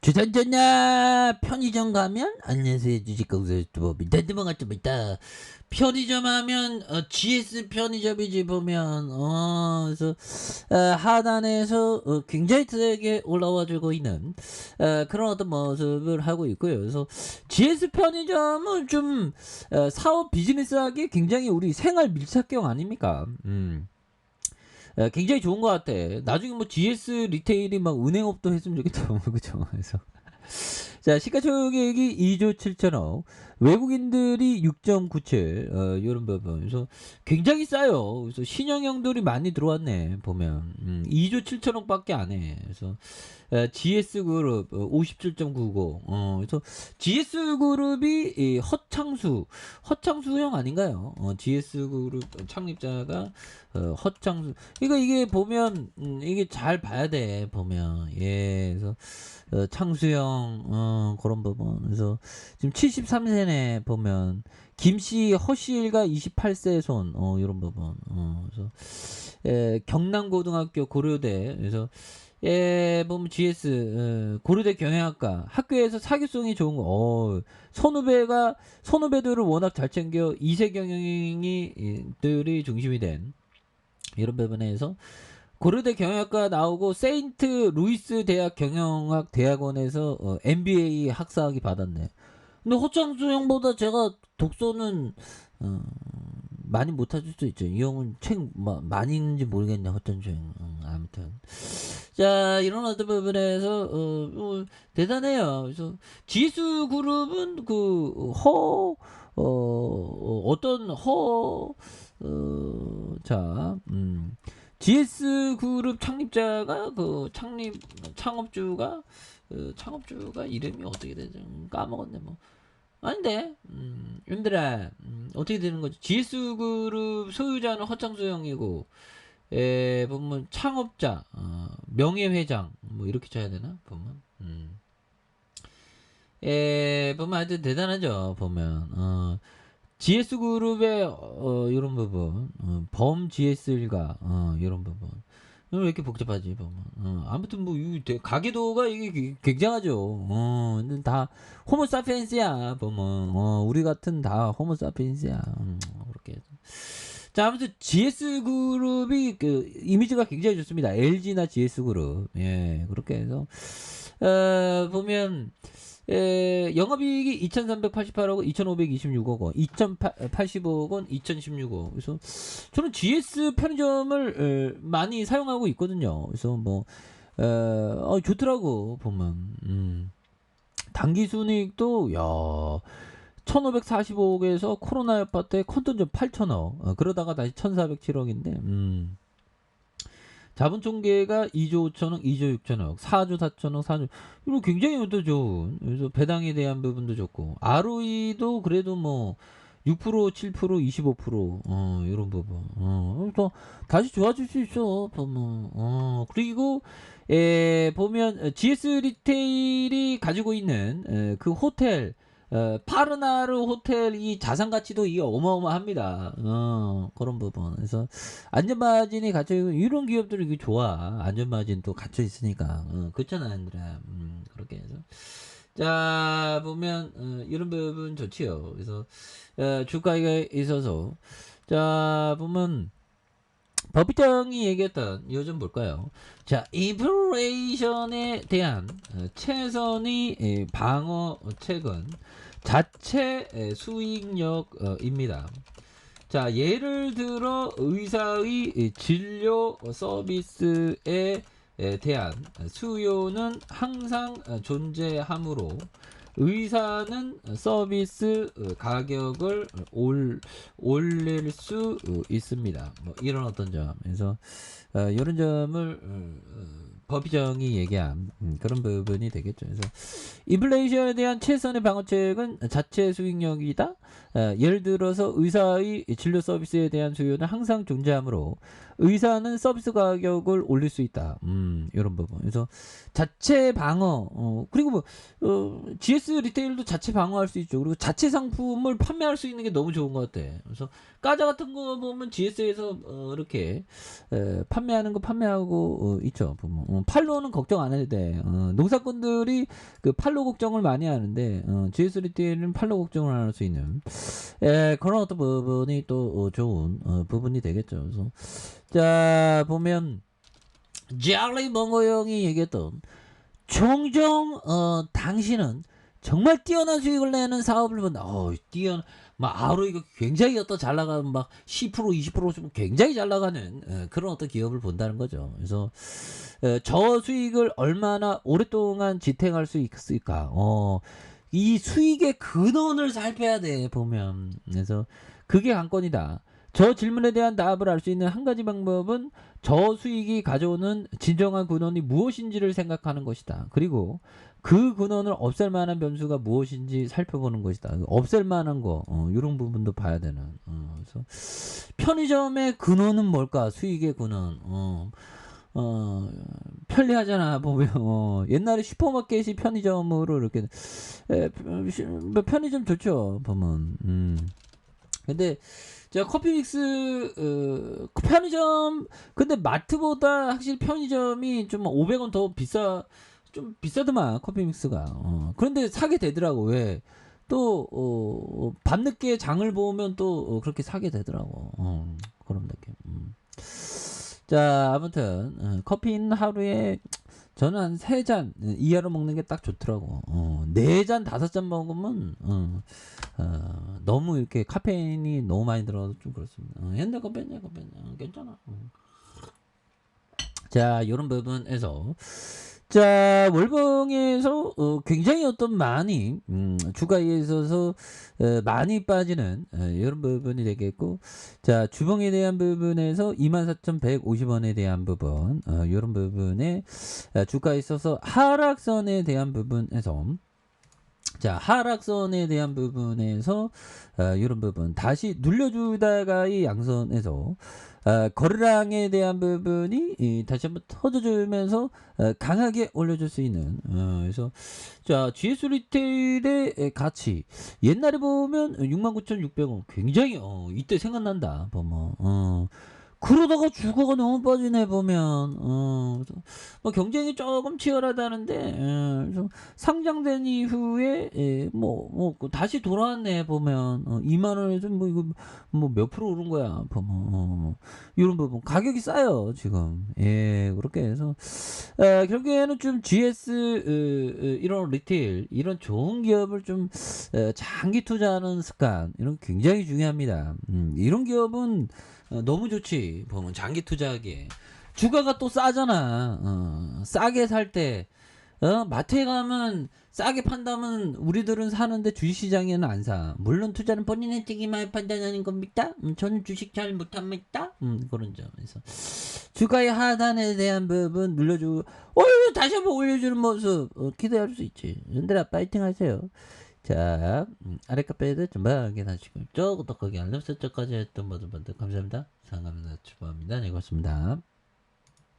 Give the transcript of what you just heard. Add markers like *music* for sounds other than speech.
주산전냐 편의점 가면 안녕하세요. 주식공사 유튜버 민단드모가 좀 있다. 편의점 하면 어, GS 편의점이지 보면 어 그래서 어, 하단에서 어, 굉장히 세게 올라와주고 있는 어, 그런 어떤 모습을 하고 있고요. 그래서 GS 편의점은 좀 어, 사업 비즈니스하기 굉장히 우리 생활 밀착형 아닙니까? 음. 어, 굉장히 좋은 것 같아. 나중에 뭐 GS 리테일이 막 은행업도 했으면 좋겠다. 그죠? 그래서. *laughs* 자, 시가총액이 2조 7천억. 외국인들이 6.97, 어, 이런 부분. 그래서 굉장히 싸요. 그래서 신형형들이 많이 들어왔네, 보면. 음, 2조 7천억 밖에 안 해. 그래서, 어, GS그룹 57.99. 어, 그래서 GS그룹이 이 허창수, 허창수 형 아닌가요? 어, GS그룹 창립자가 어, 허창수. 이거 이게 보면 음, 이게 잘 봐야 돼 보면. 예 그래서 어, 창수형 어, 그런 부분. 그래서 지금 73세네 보면 김씨 허씨일가 28세 손 어, 이런 부분. 어, 그래서 예, 경남고등학교 고려대. 그래서 예, 보면 GS 어, 고려대 경영학과. 학교에서 사교성이 좋은 거. 어, 선후배가 선후배들을 워낙 잘 챙겨 이세 경영이들이 중심이 된 이런 부분에서 고려대 경영학과 나오고 세인트 루이스 대학 경영학 대학원에서 어, MBA 학사학위 받았네. 근데 허창수 형보다 제가 독서는 어, 많이 못할 수도 있죠. 이 형은 책 마, 많이 읽는지 모르겠네. 허창수 형. 어, 아무튼 자 이런 어떤 부분에서 어, 어, 대단해요. 그래서 지수 그룹은 그허 어, 어떤 허 어, 자, 음. GS 그룹 창립자가 그 창립 창업주가 그 창업주가 이름이 어떻게 되죠? 음, 까먹었네 뭐. 아닌데, 음, 윤들아, 음, 어떻게 되는 거죠? GS 그룹 소유자는 허창수 형이고, 에, 보면 창업자, 어, 명예회장, 뭐 이렇게 쳐야 되나? 보면, 음. 에, 보면 하여튼 대단하죠, 보면, 어. GS그룹의 어, 이런 부분, 어, 범 GS 일가 어, 이런 부분. 왜 이렇게 복잡하지 보면. 어, 아무튼 뭐 이, 가계도가 이게 굉장하죠. 어, 다 호모 사피엔스야 보면. 어, 우리 같은 다 호모 사피엔스야. 음, 그렇게. 자, 아무튼 GS 그룹이 그 이미지가 굉장히 좋습니다. LG나 GS 그룹. 예, 그렇게 해서 어, 보면 에, 영업이익이 2,388억 원, 2,526억 원, 2,080억 원, 2,016억. 그래서 저는 GS 편의점을 에, 많이 사용하고 있거든요. 그래서 뭐 에, 어, 좋더라고 보면. 음. 단기 순이익도 야 1,545억에서 코로나 여파 때 컨돈점 8,000억. 어, 그러다가 다시 1,407억인데. 음. 자본 총계가 2조 5천억, 2조 6천억, 4조 4천억, 4조. 이거 굉장히 또 좋은. 그래서 배당에 대한 부분도 좋고. ROE도 그래도 뭐, 6%, 7%, 25%, 어, 이런 부분. 어, 또 다시 좋아질 수 있어, 보면. 어, 그리고, 에, 보면, GS 리테일이 가지고 있는, 에, 그 호텔, 어, 파르나르 호텔 이 자산 가치도 이게 어마어마합니다. 어, 그런 부분. 그래서 안전마진이 갇혀 있고 이런 기업들이 이게 좋아. 안전마진 또 갇혀 있으니까. 어, 그렇잖아, 얘들아. 음, 그렇게 해서. 자, 보면 어, 이런 부분 좋지요. 그래서 어, 주가에 있어서 자, 보면 법비정이 얘기했던 요즘 볼까요? 자, 인플레이션에 대한 어, 최선의 에, 방어책은 자체 에, 수익력입니다. 자, 예를 들어 의사의 에, 진료 서비스에 에 대한 수요는 항상 어, 존재하므로 의사는 서비스 어, 가격을 올, 올릴 수 어, 있습니다. 뭐 이런 어떤 점. 그래서 어, 이런 점을 어, 어, 법의정이 얘기한 음, 그런 부분이 되겠죠. 그래서 인플레이션에 대한 최선의 방어책은 자체 수익력이다. 어, 예를 들어서 의사의 진료 서비스에 대한 수요는 항상 존재하므로 의사는 서비스 가격을 올릴 수 있다. 음, 이런 부분. 그래서 자체 방어, 어, 그리고 뭐, 어, GS 리테일도 자체 방어할 수 있죠. 그리고 자체 상품을 판매할 수 있는 게 너무 좋은 것 같아. 그래서 까자 같은 거 보면 GS에서 어, 이렇게 에, 판매하는 거 판매하고 어, 있죠. 보면. 어, 팔로는 걱정 안 해도 돼. 어, 농사꾼들이 그 팔로 걱정을 많이 하는데 어, GS 리테일은 팔로 걱정을 안 할 수 있는 에, 그런 어떤 부분이 또 어, 좋은 어, 부분이 되겠죠. 그래서 자 보면 젤리 몽고 형이 얘기했던 종종 어 당신은 정말 뛰어난 수익을 내는 사업을 본다. 어, 뛰어 막 하루 이거 굉장히 어떤 잘 나가는 막 10% 20% 굉장히 잘 나가는 어, 그런 어떤 기업을 본다는 거죠. 그래서 어, 저 수익을 얼마나 오랫동안 지탱할 수 있을까? 어, 이 수익의 근원을 살펴야 돼 보면 그래서 그게 관건이다. 저 질문에 대한 답을 알 수 있는 한 가지 방법은 저 수익이 가져오는 진정한 근원이 무엇인지를 생각하는 것이다. 그리고 그 근원을 없앨 만한 변수가 무엇인지 살펴보는 것이다. 없앨 만한 거, 어, 이런 부분도 봐야 되는. 어, 그래서 편의점의 근원은 뭘까? 수익의 근원. 어, 어, 편리하잖아, 보면. 어, 옛날에 슈퍼마켓이 편의점으로 이렇게, 에, 편의점 좋죠, 보면. 음. 근데, 자, 커피 믹스, 어, 편의점, 근데 마트보다 확실히 편의점이 좀 500원 더 비싸, 좀 비싸더만, 커피 믹스가. 어, 그런데 사게 되더라고, 왜. 또, 어, 밤늦게 장을 보면 또 어, 그렇게 사게 되더라고. 어, 그런 느낌. 음. 자, 아무튼, 어, 커피는 하루에 저는 한 세 잔 이하로 먹는 게 딱 좋더라고. 어, 네 잔, 다섯 잔 먹으면, 어, 어, 너무 이렇게 카페인이 너무 많이 들어서 좀 그렇습니다. 어, 옛날 커피, 옛날 커피, 어, 괜찮아. 어. 자, 이런 부분에서. 자, 월봉에서 어, 굉장히 어떤 많이 음, 주가에 있어서 어, 많이 빠지는 어, 이런 부분이 되겠고, 자 주봉에 대한 부분에서 24,150원에 대한 부분 어, 이런 부분에 어, 주가에 있어서 하락선에 대한 부분에서 자 하락선에 대한 부분에서 어, 이런 부분. 다시 눌려주다가 이 양선에서 어, 거래량에 대한 부분이 이, 다시 한번 터져주면서 어, 강하게 올려줄 수 있는 어, 그래서 자 GS 리테일의 에, 가치. 옛날에 보면 69,600원 굉장히 어, 이때 생각난다. 보면 어, 그러다가 주가가 너무 빠지네 보면. 어, 뭐 경쟁이 조금 치열하다는데 예, 상장된 이후에 예, 뭐, 뭐 다시 돌아왔네 보면. 어, 2만 원에서 뭐 이거 뭐 몇 프로 오른 거야 보면 어, 이런 부분. 가격이 싸요 지금. 예 그렇게 해서. 어, 결국에는 좀 GS 어, 어, 이런 리테일 이런 좋은 기업을 좀 어, 장기 투자하는 습관 이런 게 굉장히 중요합니다. 음, 이런 기업은 어, 너무 좋지 보면 장기 투자하기에 주가가 또 싸잖아 어, 싸게 살 때 어, 마트에 가면 싸게 판다면 우리들은 사는데 주식시장에는 안 사. 물론 투자는 본인의 책임을 판단하는 겁니다. 음, 저는 주식 잘 못합니다. 음, 그런 점에서 주가의 하단에 대한 부분 눌러주고, 어, 다시 한번 올려주는 모습 어, 기대할 수 있지. 연들아 파이팅 하세요. 자, 음, 아래 카페에도 좀 확인하시고, 저 구독하기 알람 설정까지 했던 모든 분들 감사합니다. 상감사 주부합니다. 네, 고맙습니다.